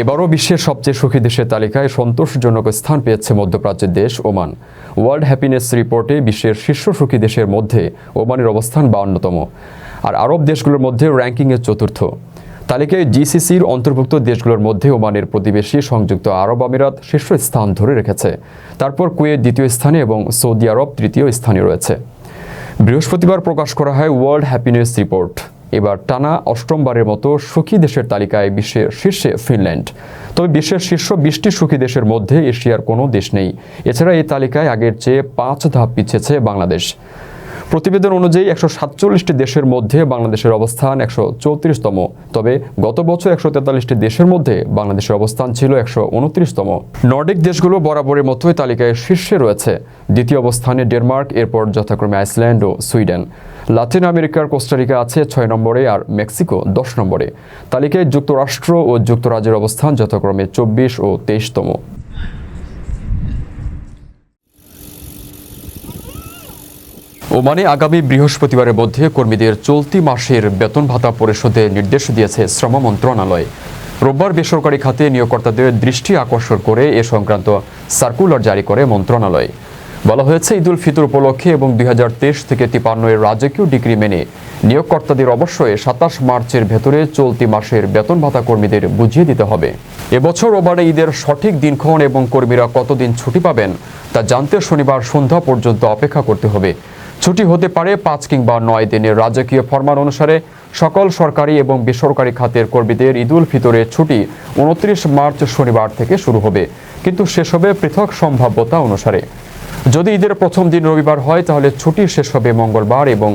এবারও বিশ্বের সবচেয়ে সুখী দেশের তালিকায় সন্তোষজনক স্থান পেয়েছে মধ্যপ্রাচ্যের দেশ ওমান। ওয়ার্ল্ড হ্যাপিনেস রিপোর্টে বিশ্বের শীর্ষ সুখী দেশের মধ্যে ওমানের অবস্থান বাউন্নতম আর আরব দেশগুলোর মধ্যে র্যাঙ্কিংয়ে চতুর্থ। তালিকায় জিসিসির অন্তর্ভুক্ত দেশগুলোর মধ্যে ওমানের প্রতিবেশী সংযুক্ত আরব আমিরাত শীর্ষ স্থান ধরে রেখেছে। তারপর কুয়েত দ্বিতীয় স্থানে এবং সৌদি আরব তৃতীয় স্থানে রয়েছে। বৃহস্পতিবার প্রকাশ করা হয় ওয়ার্ল্ড হ্যাপিনেস রিপোর্ট এবার টানা অষ্টমবারের মতো সুখী দেশের তালিকায় বিশ্বের শীর্ষে ফিনল্যান্ড। তবে বিশ্বের শীর্ষ বিশটি সুখী দেশের মধ্যে এশিয়ার কোনো দেশ নেই। এছাড়া এই তালিকায় আগের চেয়ে পাঁচ ধাপ পিছিয়েছে বাংলাদেশ। প্রতিবেদন অনুযায়ী একশো সাতচল্লিশটি দেশের মধ্যে বাংলাদেশের অবস্থান একশো চৌত্রিশতম। তবে গত বছর একশো তেতাল্লিশটি দেশের মধ্যে বাংলাদেশের অবস্থান ছিল একশো উনত্রিশতম। নর্ডিক দেশগুলো বরাবরের মতোই তালিকায় শীর্ষে রয়েছে। দ্বিতীয় অবস্থানে ডেনমার্ক, এরপর যথাক্রমে আইসল্যান্ড ও সুইডেন। লাতিন আমেরিকার কোস্টারিকা আছে ছয় নম্বরে আর মেক্সিকো দশ নম্বরে। তালিকায় যুক্তরাষ্ট্র ও যুক্তরাজ্যের অবস্থান যথাক্রমে চব্বিশ ও তেইশতম। ওমানে আগামী বৃহস্পতিবারের মধ্যে কর্মীদের চলতি মাসের বেতন ভাতা পরিশোধের নির্দেশ দিয়েছে শ্রম মন্ত্রণালয়। রোববার বেসরকারি খাতে নিয়োগকর্তাদের দৃষ্টি আকর্ষণ করে এ সংক্রান্ত সার্কুলার জারি করে মন্ত্রণালয়। বলা হয়েছে, ঈদুল ফিতর উপলক্ষে এবং দুই হাজার তেইশ থেকে তিপান্ন এর রাজকীয় ডিগ্রি মেনে নিয়োগকর্তাদের অবশ্যই সাতাশ মার্চের ভেতরে চলতি মাসের বেতন ভাতা কর্মীদের বুঝিয়ে দিতে হবে। এবছর ওবারে ঈদের সঠিক দিনক্ষণ এবং কর্মীরা কতদিন ছুটি পাবেন তা জানতে শনিবার সন্ধ্যা পর্যন্ত অপেক্ষা করতে হবে। ছুটি হতে পারে পাঁচ কিংবা নয় দিনের রাজকীয় ফরমান অনুসারে সকল সরকারি এবং বেসরকারি খাতের কর্মীদের ঈদুল ফিতরের ছুটি উনত্রিশ মার্চ শনিবার থেকে শুরু হবে। কিন্তু শেষ হবে পৃথক সম্ভাব্যতা অনুসারে যদি ঈদের প্রথম দিন রবিবার হয়, তাহলে ছুটি শেষ হবে মঙ্গলবার এবং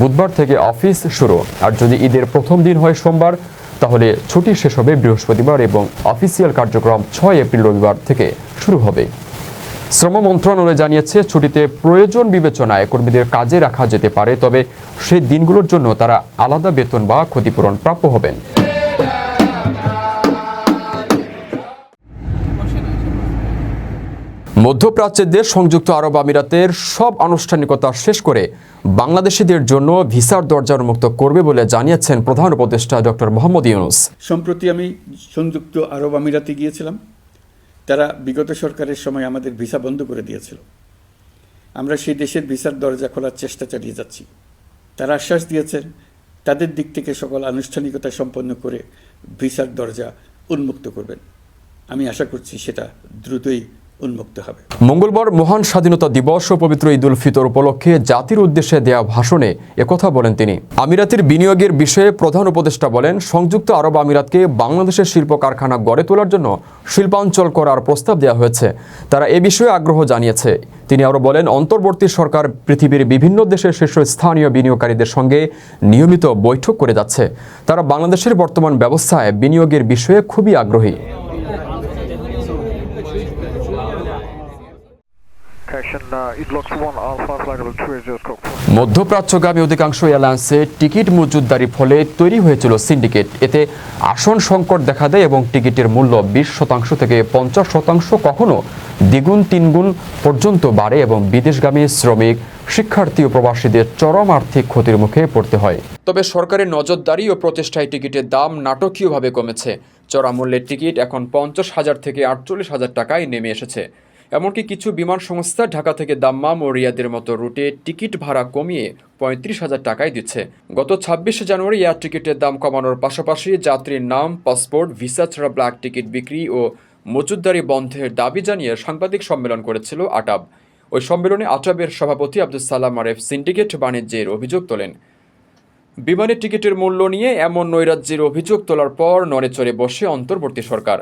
বুধবার থেকে অফিস শুরু। আর যদি ঈদের প্রথম দিন হয় সোমবার, তাহলে ছুটি শেষ হবে বৃহস্পতিবার এবং অফিসিয়াল কার্যক্রম ছয় এপ্রিল রবিবার থেকে শুরু হবে। শ্রম মন্ত্রণালয় জানিয়েছে, ছুটিতে প্রয়োজন বিবেচনায় কর্মীদের কাজে রাখা যেতে পারে, তবে সেই দিনগুলোর জন্য তারা আলাদা বেতন বা ক্ষতিপূরণ প্রাপ্য হবেন। মধ্যপ্রাচ্যের দেশ সংযুক্ত আরব আমিরাতের সব আনুষ্ঠানিকতা শেষ করে বাংলাদেশিদের জন্য ভিসার দরজা উন্মুক্ত করবে বলে জানিয়েছেন প্রধান উপদেষ্টা ডক্টর মোহাম্মদ ইউনুস। সম্প্রতি আমি সংযুক্ত আরব আমিরাতে গিয়েছিলাম। তারা বিগত সরকারের সময় আমাদের ভিসা বন্ধ করে দিয়েছিল। আমরা সেই দেশের ভিসার দরজা খোলার চেষ্টা চালিয়ে যাচ্ছি। তারা আশ্বাস দিয়েছেন, তাদের দিক থেকে সকল আনুষ্ঠানিকতা সম্পন্ন করে ভিসার দরজা উন্মুক্ত করবেন। আমি আশা করছি সেটা দ্রুতই উন্মুক্ত হবে। মঙ্গলবার মহান স্বাধীনতা দিবস ও পবিত্র ঈদুল ফিতর উপলক্ষে জাতির উদ্দেশ্যে দেয়া ভাষণে একথা বলেন তিনি। আমিরাতের বিনিয়োগের বিষয়ে প্রধান উপদেষ্টা বলেন, সংযুক্ত আরব আমিরাতকে বাংলাদেশের শিল্প কারখানা গড়ে তোলার জন্য শিল্পাঞ্চল করার প্রস্তাব দেওয়া হয়েছে। তারা এ বিষয়ে আগ্রহ জানিয়েছে। তিনি আরও বলেন, অন্তর্বর্তী সরকার পৃথিবীর বিভিন্ন দেশের শীর্ষস্থানীয় বিনিয়োগকারীদের সঙ্গে নিয়মিত বৈঠক করে যাচ্ছে। তারা বাংলাদেশের বর্তমান ব্যবস্থায় বিনিয়োগের বিষয়ে খুবই আগ্রহী। মধ্যপ্রাচ্যগামী অধিকাংশ এয়ারলাইন্সে টিকিট মজুতদারির ফলে তৈরি হয়েছিল সিন্ডিকেট। এতে আসন সংকট দেখা দেয় এবং টিকিটের মূল্য বিশ শতাংশ থেকে পঞ্চাশ শতাংশ কখনো দ্বিগুণ তিনগুণ পর্যন্ত বাড়ে এবং বিদেশগামী শ্রমিক শিক্ষার্থী ও প্রবাসীদের চরম আর্থিক ক্ষতির মুখে পড়তে হয়। তবে সরকারের নজরদারি ও প্রচেষ্টায় টিকিটের দাম নাটকীয়ভাবে কমেছে। চড়া মূল্যের টিকিট এখন পঞ্চাশ হাজার থেকে আটচল্লিশ হাজার টাকায় নেমে এসেছে। এমনকি কিছু বিমান সংস্থা ঢাকা থেকে দাম্মাম ও রিয়াদের মতো রুটে টিকিট ভাড়া কমিয়ে পঁয়ত্রিশ হাজার টাকায় দিচ্ছে। গত ছাব্বিশে জানুয়ারি এয়ার টিকিটের দাম কমানোর পাশাপাশি যাত্রীর নাম, পাসপোর্ট, ভিসা ছাড়া ব্ল্যাক টিকিট বিক্রি ও মজুদদারি বন্ধের দাবি জানিয়ে সাংবাদিক সম্মেলন করেছিল আটাব। ওই সম্মেলনে আটাবের সভাপতি আব্দুল সালাম আরেফ সিন্ডিকেট বাণিজ্যের অভিযোগ তোলেন। বিমানের টিকিটের মূল্য নিয়ে এমন নৈরাজ্যের অভিযোগ তোলার পর নড়েচড়ে বসে অন্তর্বর্তী সরকার।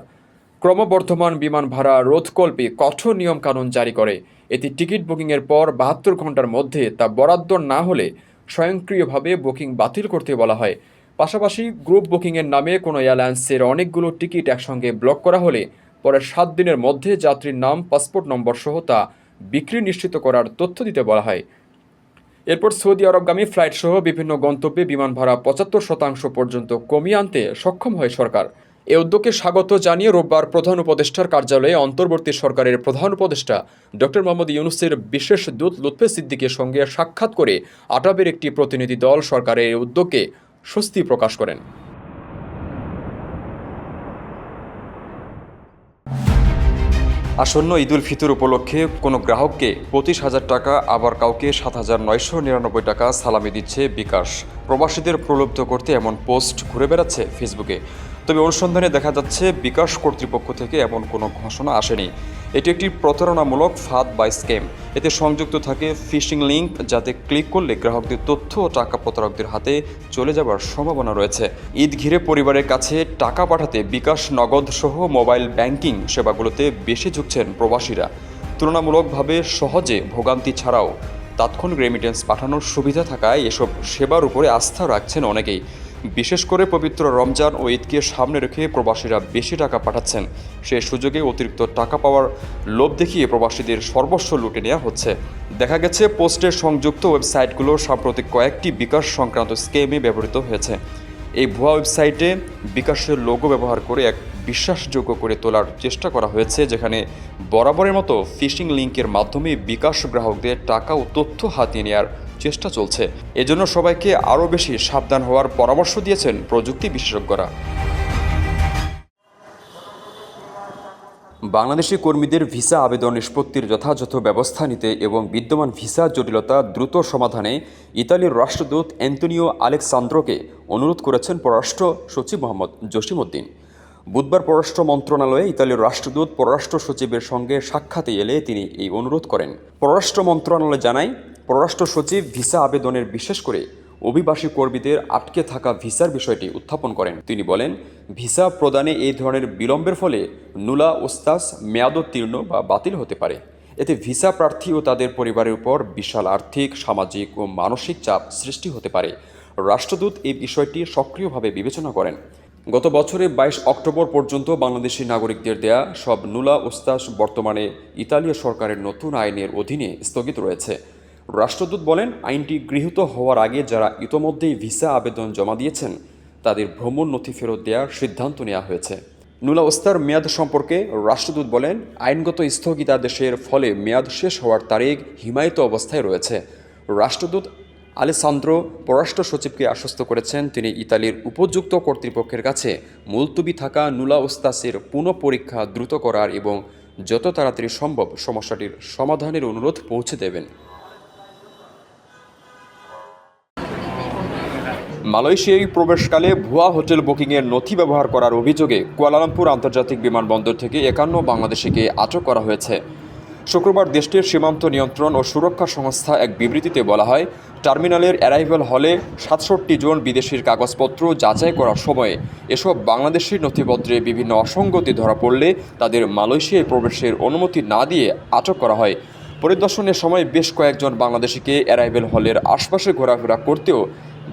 ক্রমবর্ধমান বিমান ভাড়া রোধকল্পে কঠোর নিয়মকানুন জারি করে। এতে টিকিট বুকিংয়ের পর বাহাত্তর ঘণ্টার মধ্যে তা বরাদ্দ না হলে স্বয়ংক্রিয়ভাবে বুকিং বাতিল করতে বলা হয়। পাশাপাশি গ্রুপ বুকিংয়ের নামে কোনো এয়ারলাইন্সের অনেকগুলো টিকিট একসঙ্গে ব্লক করা হলে পরে সাত দিনের মধ্যে যাত্রীর নাম, পাসপোর্ট নম্বর সহ তা বিক্রি নিশ্চিত করার তথ্য দিতে বলা হয়। এরপর সৌদি আরবগামী ফ্লাইট সহ বিভিন্ন গন্তব্যে বিমান ভাড়া পঁচাত্তর শতাংশ পর্যন্ত কমিয়ে আনতে সক্ষম হয় সরকার। এ উদ্যোগকে স্বাগত জানিয়ে রোববার প্রধান উপদেষ্টার কার্যালয়ে অন্তর্বর্তী সরকারের প্রধান উপদেষ্টা ডক্টর মোহাম্মদ ইউনুসের বিশেষ দূত লুৎফে সিদ্দিকের সঙ্গে সাক্ষাৎ করে আটাবের একটি প্রতিনিধি দল সরকারের উদ্যোগকে স্বস্তি প্রকাশ করেন। আসন্ন ঈদুল ফিতর উপলক্ষে কোনো গ্রাহককে পঁচিশ হাজার টাকা, আবার কাউকে সাত হাজার নয়শো নিরানব্বই টাকা সালামি দিচ্ছে বিকাশ। প্রবাসীদের প্রলুব্ধ করতে এমন পোস্ট ঘুরে বেড়াচ্ছে ফেসবুকে। তবে অনুসন্ধানে দেখা যাচ্ছে বিকাশ কর্তৃপক্ষ থেকে এমন কোনো ঘোষণা আসেনি। এটি একটি প্রতারণামূলক ফাঁদ বা স্ক্যাম। এতে সংযুক্ত থাকে ফিশিং লিঙ্ক, যাতে ক্লিক করলে গ্রাহকদের তথ্য ও টাকা প্রতারকদের হাতে চলে যাবার সম্ভাবনা রয়েছে। ঈদ ঘিরে পরিবারের কাছে টাকা পাঠাতে বিকাশ নগদ সহ মোবাইল ব্যাংকিং সেবাগুলোতে বেশি ঝুঁকছেন প্রবাসীরা। তুলনামূলকভাবে সহজে ভোগান্তি ছাড়াও তাৎক্ষণিক রেমিটেন্স পাঠানোর সুবিধা থাকায় এসব সেবার উপরে আস্থা রাখছেন অনেকেই। বিশেষ করে পবিত্র রমজান ও ঈদকে সামনে রেখে প্রবাসীরা বেশি টাকা পাঠাচ্ছেন। সে সুযোগে অতিরিক্ত টাকা পাওয়ার লোভ দেখিয়ে প্রবাসীদের সর্বস্ব লুটে নেওয়া হচ্ছে। দেখা গেছে পোস্টের সংযুক্ত ওয়েবসাইটগুলো সাম্প্রতিক কয়েকটি বিকাশ সংক্রান্ত স্কেমে ব্যবহৃত হয়েছে। এই ভুয়া ওয়েবসাইটে বিকাশের লোগো ব্যবহার করে এক বিশ্বাসযোগ্য করে তোলার চেষ্টা করা হয়েছে, যেখানে বরাবরের মতো ফিশিং লিঙ্কের মাধ্যমে বিকাশ গ্রাহকদের টাকা ও তথ্য হাতিয়ে নেওয়ার চেষ্টা চলছে। এজন্য সবাইকে আরও বেশি সাবধান হওয়ার পরামর্শ দিয়েছেন প্রযুক্তি বিশেষজ্ঞরা। বাংলাদেশি কর্মীদের ভিসা আবেদন নিষ্পত্তির যথাযথ ব্যবস্থা নিতে এবং বিদ্যমান ভিসা জটিলতা দ্রুত সমাধানে ইতালির রাষ্ট্রদূত অ্যান্তনিও আলেকসান্দ্রোকে অনুরোধ করেছেন পররাষ্ট্র সচিব মোহাম্মদ জসিমউদ্দিন। বুধবার পররাষ্ট্র মন্ত্রণালয়ে ইতালির রাষ্ট্রদূত পররাষ্ট্র সচিবের সঙ্গে সাক্ষাতে এলে তিনি এই অনুরোধ করেন। পররাষ্ট্র মন্ত্রণালয় জানায়, পররাষ্ট্র সচিব ভিসা আবেদনের বিশেষ করে অভিবাসী কর্মীদের আটকে থাকা ভিসার বিষয়টি উত্থাপন করেন। তিনি বলেন, ভিসা প্রদানে এই ধরনের বিলম্বের ফলে নুলা ওস্তাস মেয়াদোত্তীর্ণ বা বাতিল হতে পারে। এতে ভিসা প্রার্থী ও তাদের পরিবারের উপর বিশাল আর্থিক, সামাজিক ও মানসিক চাপ সৃষ্টি হতে পারে। রাষ্ট্রদূত এই বিষয়টি সক্রিয়ভাবে বিবেচনা করেন। গত বছরের বাইশ অক্টোবর পর্যন্ত বাংলাদেশি নাগরিকদের দেয়া সব নুলা ওস্তাস বর্তমানে ইতালীয় সরকারের নতুন আইনের অধীনে স্থগিত রয়েছে। রাষ্ট্রদূত বলেন, আইনটি গৃহীত হওয়ার আগে যারা ইতোমধ্যেই ভিসা আবেদন জমা দিয়েছেন, তাদের ভ্রমণ নথি ফেরত দেওয়ার সিদ্ধান্ত নেওয়া হয়েছে। নুলা ওস্তার মেয়াদ সম্পর্কে রাষ্ট্রদূত বলেন, আইনগত স্থগিতাদেশের ফলে মেয়াদ শেষ হওয়ার তারিখ হিমায়িত অবস্থায় রয়েছে। রাষ্ট্রদূত আলেসান্দ্রো পররাষ্ট্র সচিবকে আশ্বস্ত করেছেন। তিনি ইতালির উপযুক্ত কর্তৃপক্ষের কাছে মুলতুবি থাকা নুলা ওস্তাসের পুনঃ পরীক্ষা দ্রুত করার এবং যত তাড়াতাড়ি সম্ভব সমস্যাটির সমাধানের অনুরোধ পৌঁছে দেবেন। মালয়েশিয়ায় প্রবেশকালে ভুয়া হোটেল বুকিংয়ের নথি ব্যবহার করার অভিযোগে কুয়ালালামপুর আন্তর্জাতিক বিমানবন্দর থেকে একান্ন বাংলাদেশিকে আটক করা হয়েছে। শুক্রবার দেশটির সীমান্ত নিয়ন্ত্রণ ও সুরক্ষা সংস্থা এক বিবৃতিতে বলা হয়, টার্মিনালের অ্যারাইভাল হলে সাতষট্টি জন বিদেশির কাগজপত্র যাচাই করার সময়ে এসব বাংলাদেশির নথিপত্রে বিভিন্ন অসঙ্গতি ধরা পড়লে তাদের মালয়েশিয়ায় প্রবেশের অনুমতি না দিয়ে আটক করা হয়। পরিদর্শনের সময় বেশ কয়েকজন বাংলাদেশিকে অ্যারাইভেল হলের আশপাশে ঘোরাফেরা করতেও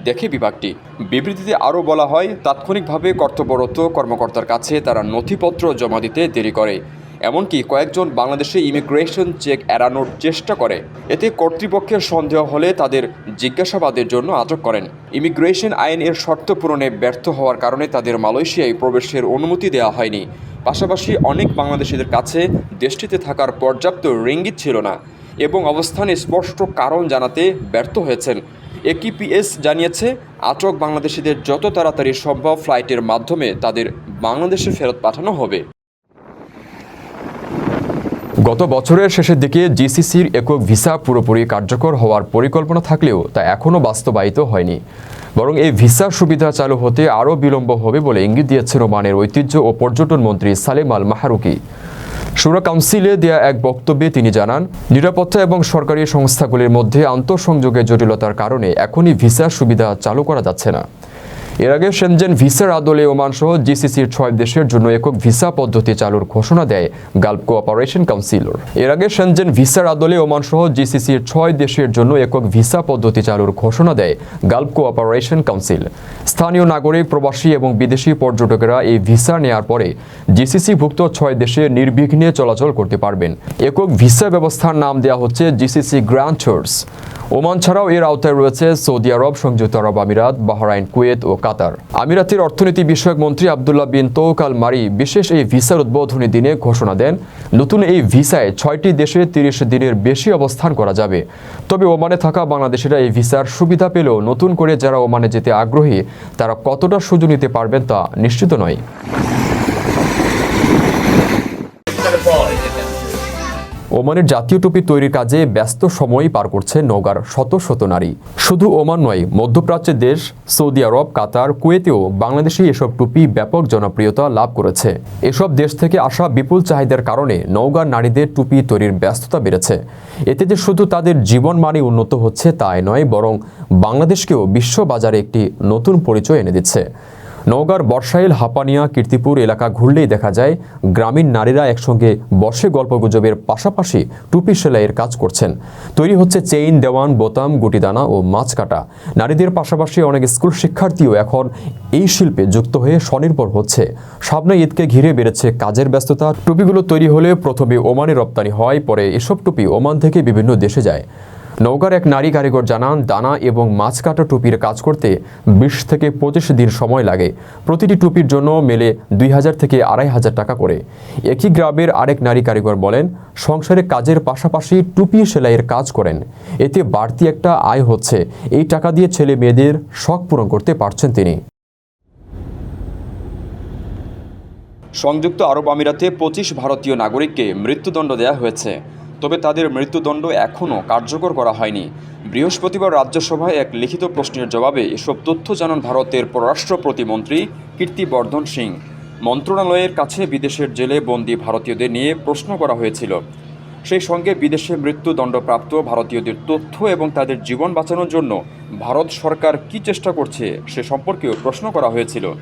দেখে বিভাগটি। বিবৃতিতে আরও বলা হয়, তাৎক্ষণিকভাবে কর্তব্যরত কর্মকর্তার কাছে তারা নথিপত্র জমা দিতে দেরি করে। এমনকি কয়েকজন বাংলাদেশে ইমিগ্রেশন চেক এড়ানোর চেষ্টা করে। এতে কর্তৃপক্ষের সন্দেহ হলে তাদের জিজ্ঞাসাবাদের জন্য আটক করেন। ইমিগ্রেশন আইন এর শর্ত পূরণে ব্যর্থ হওয়ার কারণে তাদের মালয়েশিয়ায় প্রবেশের অনুমতি দেওয়া হয়নি। পাশাপাশি অনেক বাংলাদেশিদের কাছে দেশটিতে থাকার পর্যাপ্ত রিঙ্গিত ছিল না এবং অবস্থানে স্পষ্ট কারণ জানাতে ব্যর্থ হয়েছেন। একিপিএস জানিয়েছে, আটক বাংলাদেশিদের যত তাড়াতাড়ি সম্ভব ফ্লাইটের মাধ্যমে তাদের বাংলাদেশে ফেরত পাঠানো হবে। গত বছরের শেষের দিকে জিসিসির একক ভিসা পুরোপুরি কার্যকর হওয়ার পরিকল্পনা থাকলেও তা এখনও বাস্তবায়িত হয়নি। বরং এই ভিসা সুবিধা চালু হতে আরও বিলম্ব হবে বলে ইঙ্গিত দিয়েছেন ওমানের ঐতিহ্য ও পর্যটন মন্ত্রী সালেম আল মাহারুকি। সুরা কাউন্সিলে দেয়া এক বক্তব্যে তিনি জানান, নিরাপত্তা এবং সরকারি সংস্থাগুলির মধ্যে আন্তঃসংযোগের জটিলতার কারণে এখনই ভিসা সুবিধা চালু করা যাচ্ছে না। এর আগে সেনজেন ভিসার আদলে ওমান সহ জিসিসির ছয় দেশের জন্য একক ভিসা পদ্ধতি চালুর ঘোষণা দেয় গাল্প কোঅপারেশন কাউন্সিলর এর আগে সেনজেন ভিসার আদলে ওমান সহ জিসিসির ছয় দেশের জন্য একক ভিসা পদ্ধতি চালুর ঘোষণা দেয় গালফ কোঅপারেশন কাউন্সিল স্থানীয় নাগরিক, প্রবাসী এবং বিদেশি পর্যটকেরা এই ভিসা নেয়ার পরে জিসিসিভুক্ত ছয় দেশে নির্বিঘ্নে চলাচল করতে পারবেন। একক ভিসা ব্যবস্থার নাম দেওয়া হচ্ছে জিসিসি গ্র্যান্ড ওমান ছাড়াও এর আওতায় রয়েছে সৌদি আরব, সংযুক্ত আরব আমিরাত, বাহরাইন, কুয়েত ও কাতার। আমিরাতের অর্থনীতি বিষয়ক মন্ত্রী আবদুল্লাহ বিন তৌকাল মারি বিশেষ এই ভিসার উদ্বোধনী দিনে ঘোষণা দেন, নতুন এই ভিসায় ছয়টি দেশে তিরিশ দিনের বেশি অবস্থান করা যাবে। তবে ওমানে থাকা বাংলাদেশিরা এই ভিসার সুবিধা পেলেও নতুন করে যারা ওমানে যেতে আগ্রহী, তারা কতটা সুযোগ নিতে পারবেন তা নিশ্চিত নয়। ওমানের জাতীয় টুপি তৈরির কাজে ব্যস্ত সময় পার করছে নওগাঁর শত শত নারী। শুধু ওমান নয় মধ্যপ্রাচ্যের দেশ, সৌদি আরব, কাতার, কুয়েতেও বাংলাদেশে এসব টুপি ব্যাপক জনপ্রিয়তা লাভ করেছে। এসব দেশ থেকে আসা বিপুল চাহিদার কারণে নওগাঁর নারীদের টুপি তৈরির ব্যস্ততা বেড়েছে। এতে যে শুধু তাদের জীবন মানে উন্নত হচ্ছে তাই নয়, বরং বাংলাদেশকেও বিশ্ব বাজারে একটি নতুন পরিচয় এনে দিচ্ছে। নওগাঁর বর্ষাইল, হাপানিয়া, কীর্তিপুর এলাকা ঘুরলেই দেখা যায়, গ্রামীণ নারীরা একসঙ্গে বসে গল্পগুজবের পাশাপাশি টুপি সেলাইয়ের কাজ করছেন। তৈরি হচ্ছে চেইন, দেওয়ান, বোতাম, গুটিদানা ও মাছ কাটা। নারীদের পাশাপাশি অনেক স্কুল শিক্ষার্থীও এখন এই শিল্পে যুক্ত হয়ে স্বনির্ভর হচ্ছে। সামনে ঈদকে ঘিরে বেড়েছে কাজের ব্যস্ততা। টুপিগুলো তৈরি হলে প্রথমে ওমানে রপ্তানি হয়, পরে এসব টুপি ওমান থেকে বিভিন্ন দেশে যায়। নৌকার এক নারী কারিগর জানান, দানা এবং মাছ কাটা টুপির কাজ করতে বিশ থেকে পঁচিশ দিন সময় লাগে। প্রতিটি টুপির জন্য মেলে দুই হাজার থেকে আড়াই হাজার টাকা করে। একই গ্রামের আরেক নারী কারিগর বলেন, সংসারে কাজের পাশাপাশি টুপি সেলাইয়ের কাজ করেন। এতে বাড়তি একটা আয় হচ্ছে। এই টাকা দিয়ে ছেলে মেয়েদের শখ পূরণ করতে পারছেন তিনি। সংযুক্ত আরব আমিরাতে পঁচিশ ভারতীয় নাগরিককে মৃত্যুদণ্ড দেওয়া হয়েছে। তবে তাদের মৃত্যুদণ্ড এখনও কার্যকর করা হয়নি। বৃহস্পতিবার রাজ্যসভায় এক লিখিত প্রশ্নের জবাবে এসব তথ্য জানান ভারতের পররাষ্ট্র প্রতিমন্ত্রী কীর্তিবর্ধন সিং। মন্ত্রণালয়ের কাছে বিদেশের জেলে বন্দী ভারতীয়দের নিয়ে প্রশ্ন করা হয়েছিল। সেই সঙ্গে বিদেশে মৃত্যুদণ্ডপ্রাপ্ত ভারতীয়দের তথ্য এবং তাদের জীবন বাঁচানোর জন্য ভারত সরকার কী চেষ্টা করছে সে সম্পর্কেও প্রশ্ন করা হয়েছিল।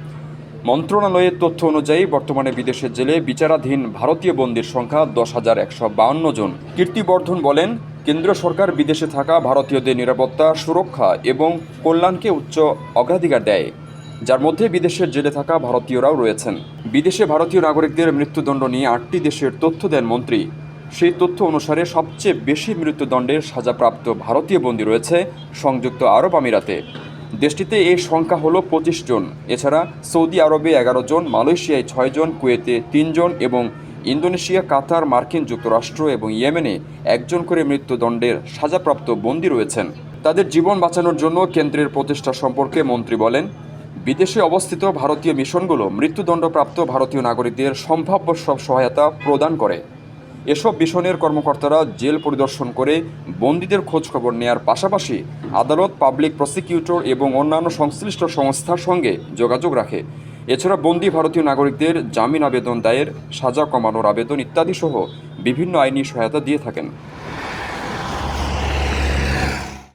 মন্ত্রণালয়ের তথ্য অনুযায়ী বর্তমানে বিদেশের জেলে বিচারাধীন ভারতীয় বন্দির সংখ্যা দশ হাজার একশো বাউন্ন জন। কীর্তিবর্ধন বলেন, কেন্দ্র সরকার বিদেশে থাকা ভারতীয়দের নিরাপত্তা, সুরক্ষা এবং কল্যাণকে উচ্চ অগ্রাধিকার দেয়। যার মধ্যে বিদেশের জেলে থাকা ভারতীয়রাও রয়েছেন। বিদেশে ভারতীয় নাগরিকদের মৃত্যুদণ্ড নিয়ে আটটি দেশের তথ্য দেন মন্ত্রী। সেই তথ্য অনুসারে সবচেয়ে বেশি মৃত্যুদণ্ডের সাজাপ্রাপ্ত ভারতীয় বন্দী রয়েছে সংযুক্ত আরব আমিরাতে। দেশটিতে এই সংখ্যা হলো পঁচিশ জন। এছাড়া সৌদি আরবে এগারো জন, মালয়েশিয়ায় ছয় জন, কুয়েতে তিনজন এবং ইন্দোনেশিয়া, কাতার, মার্কিন যুক্তরাষ্ট্র এবং ইয়েমেনে একজন করে মৃত্যুদণ্ডের সাজাপ্রাপ্ত বন্দী রয়েছেন। তাদের জীবন বাঁচানোর জন্য কেন্দ্রের প্রচেষ্টা সম্পর্কে মন্ত্রী বলেন, বিদেশে অবস্থিত ভারতীয় মিশনগুলো মৃত্যুদণ্ডপ্রাপ্ত ভারতীয় নাগরিকদের সম্ভাব্য সব সহায়তা প্রদান করে। এসব মিশনের কর্মকর্তারা জেল পরিদর্শন করে বন্দীদের খোঁজখবর নেয়ার পাশাপাশি আদালত, পাবলিক প্রসিকিউটর এবং অন্যান্য সংশ্লিষ্ট সংস্থার সঙ্গে যোগাযোগ রাখে। এছাড়া বন্দী ভারতীয় নাগরিকদের জামিন আবেদন দায়ের, সাজা কমানোর আবেদন ইত্যাদি সহ বিভিন্ন আইনি সহায়তা দিয়ে থাকেন।